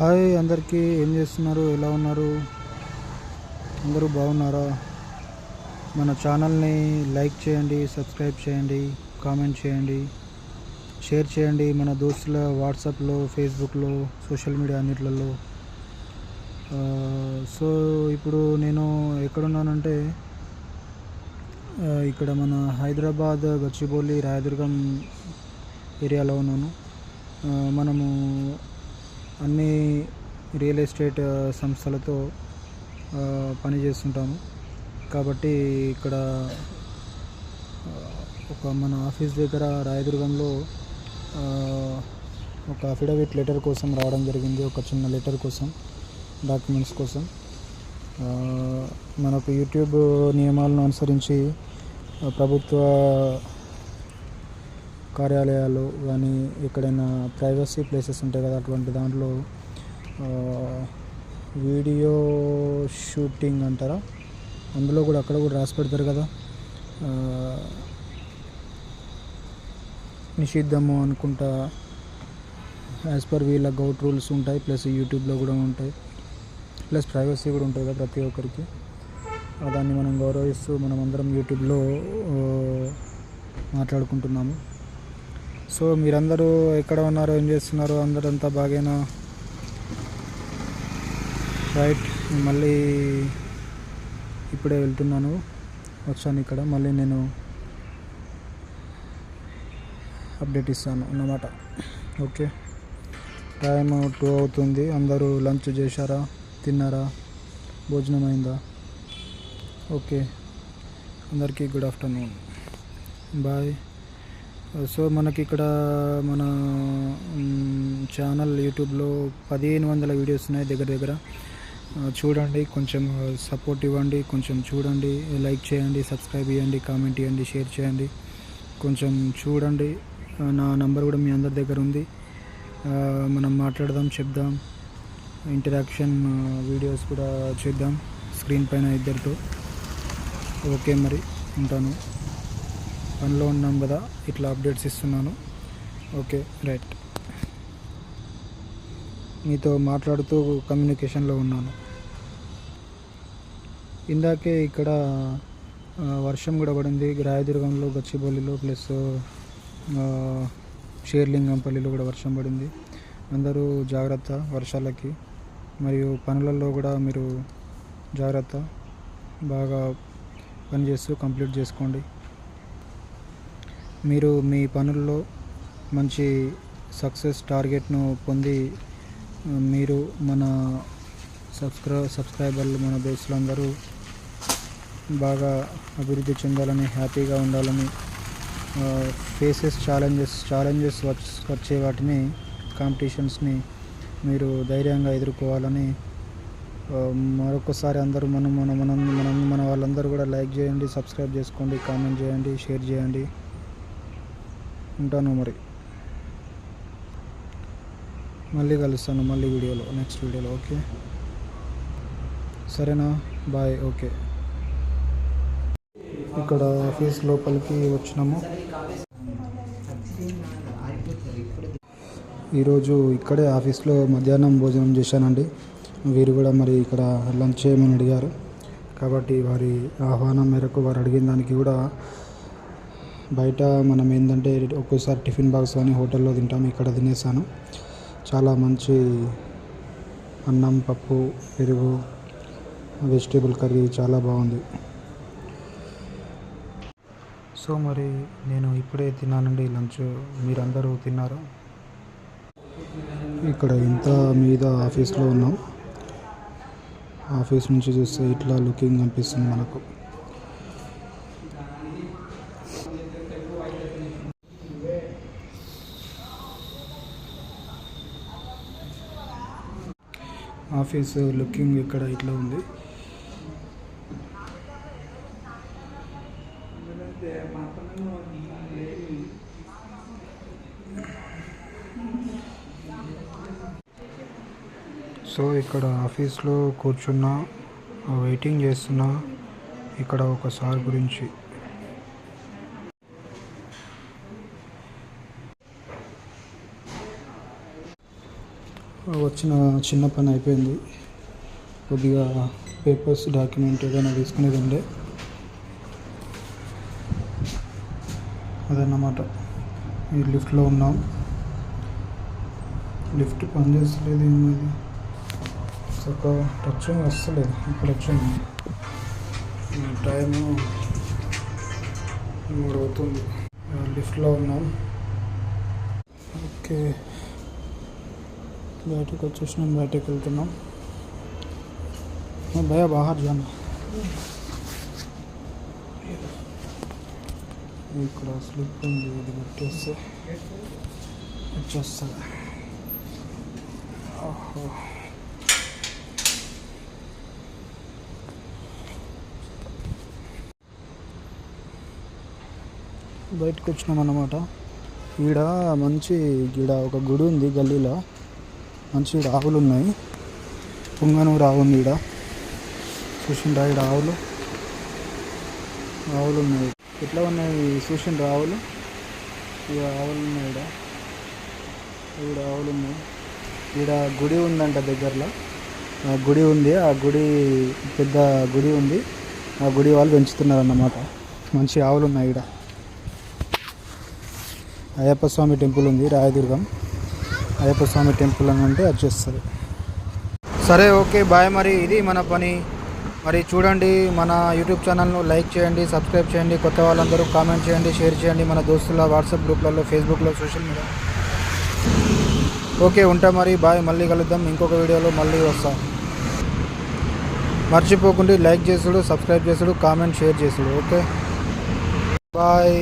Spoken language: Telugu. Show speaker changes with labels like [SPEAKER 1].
[SPEAKER 1] హాయ్ అందరికీ ఏం చేస్తున్నారు? ఎలా ఉన్నారు? అందరూ బాగున్నారా? మన ఛానల్ని లైక్ చేయండి సబ్స్క్రైబ్ చేయండి కామెంట్ చేయండి షేర్ చేయండి మన దోస్తుల వాట్సాప్లో ఫేస్బుక్లో సోషల్ మీడియా అన్నిట్లలో. సో ఇప్పుడు నేను ఎక్కడున్నానంటే ఇక్కడ మన హైదరాబాద్ గచ్చిబౌలి రాయదుర్గం ఏరియాలో ఉన్నాను. మనము అన్ని రియల్ ఎస్టేట్ సంస్థలతో పని చేస్తుంటాము. కాబట్టి ఇక్కడ ఒక మన ఆఫీస్ దగ్గర రాయదుర్గంలో ఒక అఫిడవిట్ లెటర్ కోసం రావడం జరిగింది. ఒక చిన్న లెటర్ కోసం డాక్యుమెంట్స్ కోసం. మనకు యూట్యూబ్ నియమాలను అనుసరించి ప్రభుత్వ కార్యాలయాలు కానీ ఎక్కడైనా ప్రైవసీ ప్లేసెస్ ఉంటాయి కదా అటువంటి దాంట్లో వీడియో షూటింగ్ అంటారా? అందులో కూడా అక్కడ కూడా రాసి పెడతారు కదా నిషిద్ధము అనుకుంటా యాజ్ పర్ వీళ్ళ గౌట్ రూల్స్ ఉంటాయి ప్లస్ యూట్యూబ్లో కూడా ఉంటాయి ప్లస్ ప్రైవసీ కూడా ఉంటుంది కదా ప్రతి ఒక్కరికి. దాన్ని మనం గౌరవిస్తూ మనం అందరం యూట్యూబ్లో మాట్లాడుకుంటున్నాము. సో మీరందరూ ఎక్కడ ఉన్నారో ఏం చేస్తున్నారో అందరంతా బాగేనా? రైట్ మళ్ళీ ఇప్పుడే వెళ్తున్నాను వచ్చాను ఇక్కడ మళ్ళీ నేను అప్డేట్ ఇస్తాను అన్నమాట. ఓకే. టైం టూ అవుతుంది. అందరూ లంచ్ చేశారా తిన్నారా భోజనం అయిందా? ఓకే. అందరికీ గుడ్ ఆఫ్టర్నూన్ బాయ్ సో మనకి ఇక్కడ మన ఛానల్ యూట్యూబ్లో పదిహేను వందల వీడియోస్ ఉన్నాయి దగ్గర దగ్గర. చూడండి కొంచెం సపోర్ట్ ఇవ్వండి కొంచెం చూడండి లైక్ చేయండి సబ్స్క్రైబ్ చేయండి కామెంట్ చేయండి షేర్ చేయండి. కొంచెం చూడండి. నా నంబర్ కూడా మీ అందరి దగ్గర ఉంది. మనం మాట్లాడదాం చెప్దాం. ఇంటరాక్షన్ వీడియోస్ కూడా చేద్దాం. స్క్రీన్ పైన ఇద్దరితో. ఓకే మరి ఉంటాను. పనిలో ఉన్నాం కదా ఇట్లా అప్డేట్స్ ఇస్తున్నాను. ఓకే రైట్ మీతో మాట్లాడుతూ కమ్యూనికేషన్లో ఉన్నాను. ఇందాకే ఇక్కడ వర్షం కూడా పడింది. రాయదుర్గంలో గచ్చిబౌలిలో ప్లస్ షేర్లింగంపల్లిలో కూడా వర్షం పడింది. అందరూ జాగ్రత్త వర్షాలకి. మరియు పనులలో కూడా మీరు జాగ్రత్త. బాగా పనిచేస్తూ కంప్లీట్ చేసుకోండి. మీరు మీ పనుల్లో మంచి సక్సెస్ టార్గెట్ను పొంది మీరు మన సబ్స్క్రై సబ్స్క్రైబర్లు మన దోస్తులందరూ బాగా అభివృద్ధి చెందాలని హ్యాపీగా ఉండాలని ఫేసెస్ ఛాలెంజెస్ ఛాలెంజెస్ వచ్చే వాటిని కాంపిటీషన్స్ని మీరు ధైర్యంగా ఎదుర్కోవాలని మరొకసారి అందరూ మనం మన మనం మనం మన వాళ్ళందరూ కూడా లైక్ చేయండి సబ్స్క్రైబ్ చేసుకోండి కామెంట్ చేయండి షేర్ చేయండి. ఉంటాను మరి. మళ్ళీ కలుస్తాను మళ్ళీ వీడియోలో నెక్స్ట్ వీడియోలో ఓకే? సరేనా? Bye okay. ఇక్కడ ఆఫీస్ లోపలికి వచ్చినాము. ఈరోజు ఇక్కడే ఆఫీస్లో మధ్యాహ్నం భోజనం చేశానండి. వీరు కూడా మరి ఇక్కడ లంచ్ చేయమని అడిగారు. కాబట్టి వారి ఆహ్వానం మేరకు వారు అడిగిన దానికి కూడా బయట మనం ఏంటంటే ఒక్కోసారి టిఫిన్ బాక్స్ కానీ హోటల్లో తింటాం ఇక్కడ తినేసాను. చాలా మంచి అన్నం పప్పు పెరుగు వెజిటేబుల్ కర్రీ చాలా బాగుంది. సో మరి నేను ఇప్పుడే తిన్నానండి లంచ్. మీరందరూ తిన్నారా? ఇక్కడ ఇంత మీద ఆఫీస్లో ఉన్నాం. ఆఫీస్ నుంచి చూస్తే ఇట్లా లుకింగ్ అనిపిస్తుంది మనకు. ఆఫీస్ లుకింగ్ ఇక్కడ ఇట్లా ఉంది. సో ఇక్కడ ఆఫీస్లో కూర్చున్నా వెయిటింగ్ చేస్తున్నా. ఇక్కడ ఒక సార్ గురించి వచ్చిన చిన్న పని అయిపోయింది. కొద్దిగా పేపర్స్ డాక్యుమెంట్ ఏదైనా తీసుకునేది ఉండే అదన్నమాట. ఈ లిఫ్ట్లో ఉన్నాం. లిఫ్ట్ పనిచేస్తలేదు ఏమది ఒక టచ్ వస్తలేదు. ఇప్పుడు వచ్చింది టైము మూడు అవుతుంది. లిఫ్ట్లో ఉన్నాం. ఓకే. బయటకు వచ్చేసినాం బయటకు వెళ్తున్నాం. భయ బాహర్ జానా. ఇక్కడ స్లిప్ ఉంది ఇది పెట్టేస్తే వచ్చేస్తుంది. ఓహో. బయటకు వచ్చినాం అన్నమాట ఈడ మంచి ఈడ ఒక గుడి ఉంది గల్లీలో. మంచి ఆవులు ఉన్నాయి. పుంగనూరు ఆవు ఉంది ఈడ. చూసిండ్రా ఈడ ఆవులు ఆవులు ఉన్నాయి. ఎట్లా ఉన్నాయి చూసిండ్రా ఆవులు ఈడ ఆవులు ఉన్నాయి ఈడ. ఈడ ఆవులు ఉన్నాయి. ఈడ గుడి ఉందంట దగ్గరలో. ఆ గుడి ఉంది. ఆ గుడి పెద్ద గుడి ఉంది. ఆ గుడి వాళ్ళు పెంచుతున్నారు అన్నమాట మంచి ఆవులు ఉన్నాయి ఈడ. అయ్యప్ప స్వామి టెంపుల్ ఉంది రాయదుర్గం. అయ్యప్ప స్వామి టెంపుల్ అని అంటే వచ్చేస్తుంది సరే ఓకే బాయ్ మరి. ఇది మన పని. మరి చూడండి మన యూట్యూబ్ ఛానల్ను లైక్ చేయండి సబ్స్క్రైబ్ చేయండి కొత్త వాళ్ళందరూ కామెంట్ చేయండి షేర్ చేయండి మన దోస్తుల వాట్సాప్ గ్రూప్లలో ఫేస్బుక్లో సోషల్ మీడియా. ఓకే ఉంటా మరి. బాయ్ మళ్ళీ కలుద్దాం. ఇంకొక వీడియోలో మళ్ళీ వస్తాం. మర్చిపోకుండా లైక్ చేసుడు సబ్స్క్రైబ్ చేసుడు కామెంట్ షేర్ చేసుడు ఓకే? బాయ్.